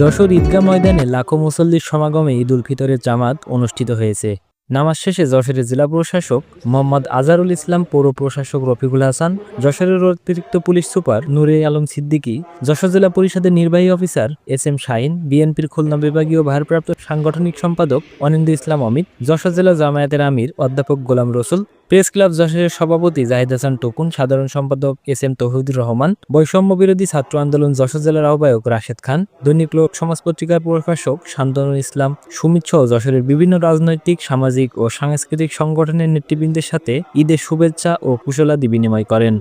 যশোর ঈদগাহ ময়দানে লাখো মুসল্লির সমাগমে ঈদ উল ফিতরের জামাত অনুষ্ঠিত হয়েছে। নামাজ শেষে যশোরের জেলা প্রশাসক মোহাম্মদ আজারুল ইসলাম, পৌর প্রশাসক রফিকুল হাসান, যশোরের অতিরিক্ত পুলিশ সুপার নুরে আলম সিদ্দিকী, যশোর জেলা পরিষদের নির্বাহী অফিসার এস এম শাহিন, বিএনপির খুলনা বিভাগীয় ভারপ্রাপ্ত সাংগঠনিক সম্পাদক অনিন্দ ইসলাম অমিত, যশোর জেলা জামায়াতের আমির অধ্যাপক গোলাম রসুল প্রেস ক্লাব যশোরের সভাপতি জাহিদ হাসান টুকুন, সাধারণ সম্পাদক এস এম তৌহিদুর রহমান, বৈষম্য বিরোধী ছাত্র আন্দোলন যশোর জেলার আহ্বায়ক রাশেদ খান, দৈনিক লোক সমাজ পত্রিকার প্রকাশক শান্তনুল ইসলাম, সুমিত সহ যশোরের বিভিন্ন রাজনৈতিক, সামাজিক ও সাংস্কৃতিক সংগঠনের নেতৃবৃন্দের সাথে ঈদের শুভেচ্ছা ও কুশলাদি বিনিময় করেন।